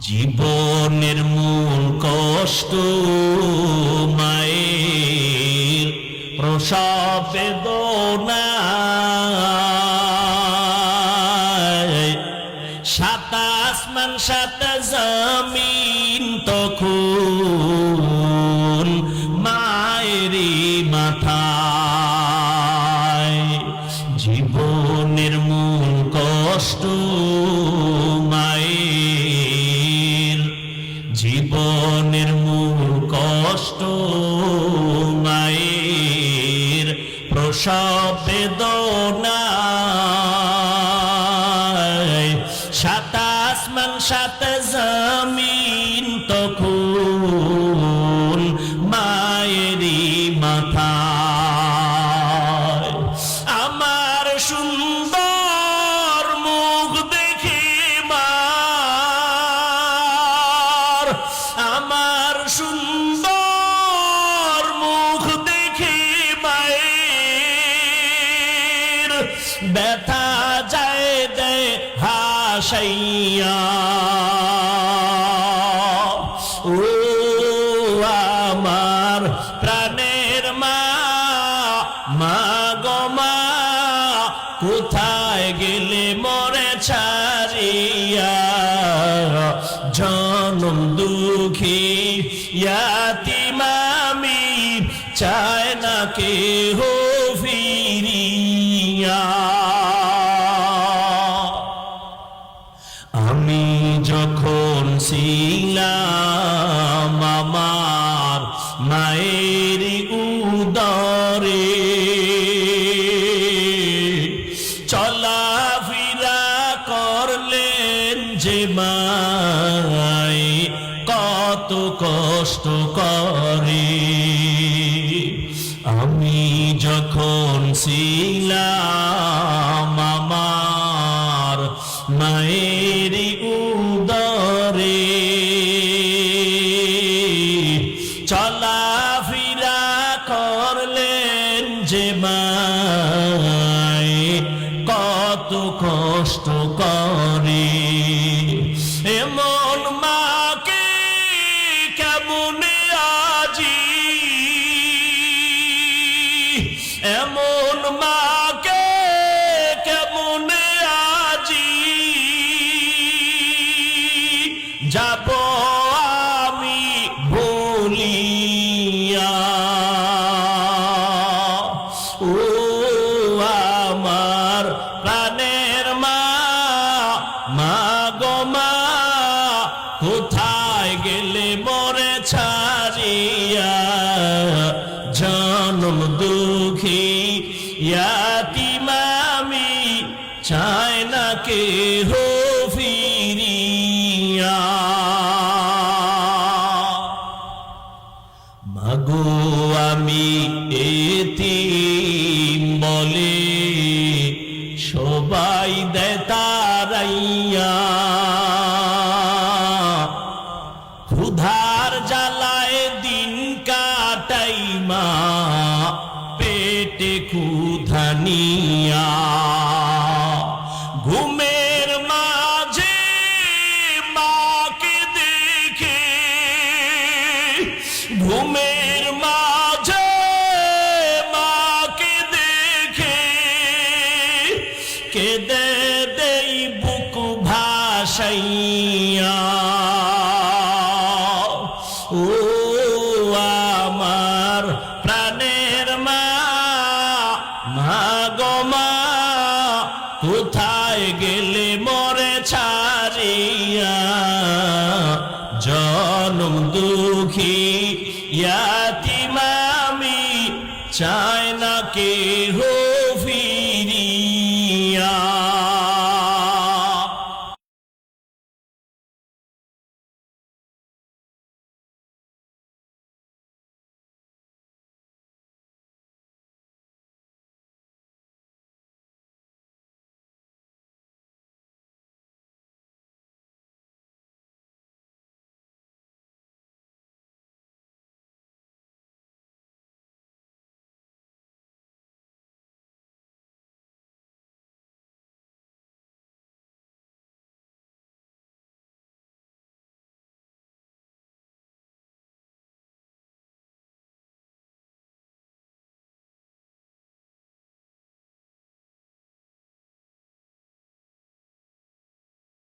জীবনের মূল কষ্ট মায়ের প্রসব বেদনায় সাত আসমান সাত জমিন তখন মায়েরই মাথায় জীবনের মূল কষ্ট মায়ের প্রসব বেদনায় ব্যথা যায় দে হাসাইয়া। ও আমার প্রাণের মা মা গো মা, কোথায় গেলে মরে ছাড়িয়া? জনম দুঃখী যে মাই কত কষ্ট করে। আমি যখন ছিলাম আমার মায়ের উদরে চলাফেরা করে। এমন মাকে কেমন আজি? এমন মা গো মা কোথায় গেলে মরে ছাড়িয়া? জনম দুঃখী ইয়াতিমামি সবাই দেয় তারাইয়া ক্ষুধার জ্বালায় দিন কাটাই মা, পেটে ক্ষুধানিয়া ঘুমের মাঝে মাকে দেখে ঘুমের কেঁদে দেই বুক ভাসাইয়া। ও আমার প্রাণের মা মা গো মা, কোথায় গেলে মরে ছাড়িয়া? জনম দুঃখী